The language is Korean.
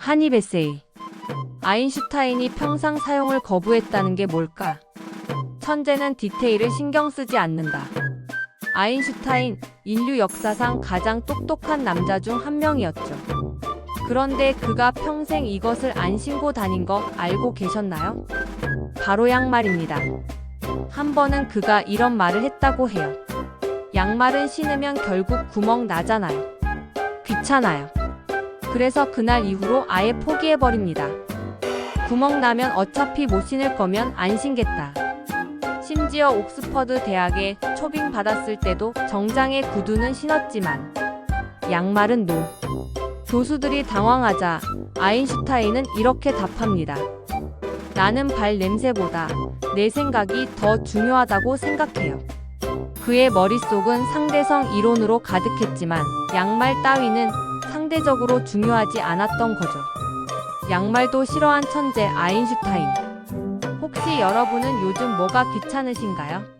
한입 에세이. 아인슈타인이 평상 사용을 거부했다는 게 뭘까? 천재는 디테일을 신경 쓰지 않는다. 아인슈타인, 인류 역사상 가장 똑똑한 남자 중 한 명이었죠. 그런데 그가 평생 이것을 안 신고 다닌 거 알고 계셨나요? 바로 양말입니다. 한 번은 그가 이런 말을 했다고 해요. 양말은 신으면 결국 구멍 나잖아요. 귀찮아요. 그래서 그날 이후로 아예 포기해버립니다. 구멍 나면 어차피 못 신을 거면 안 신겠다. 심지어 옥스퍼드 대학에 초빙 받았을 때도 정장에 구두는 신었지만 양말은 노. 교수들이 당황하자 아인슈타인은 이렇게 답합니다. 나는 발 냄새보다 내 생각이 더 중요하다고 생각해요. 그의 머릿속은 상대성 이론으로 가득했지만 양말 따위는 상대적으로 중요하지 않았던 거죠. 양말도 싫어한 천재 아인슈타인. 혹시 여러분은 요즘 뭐가 귀찮으신가요?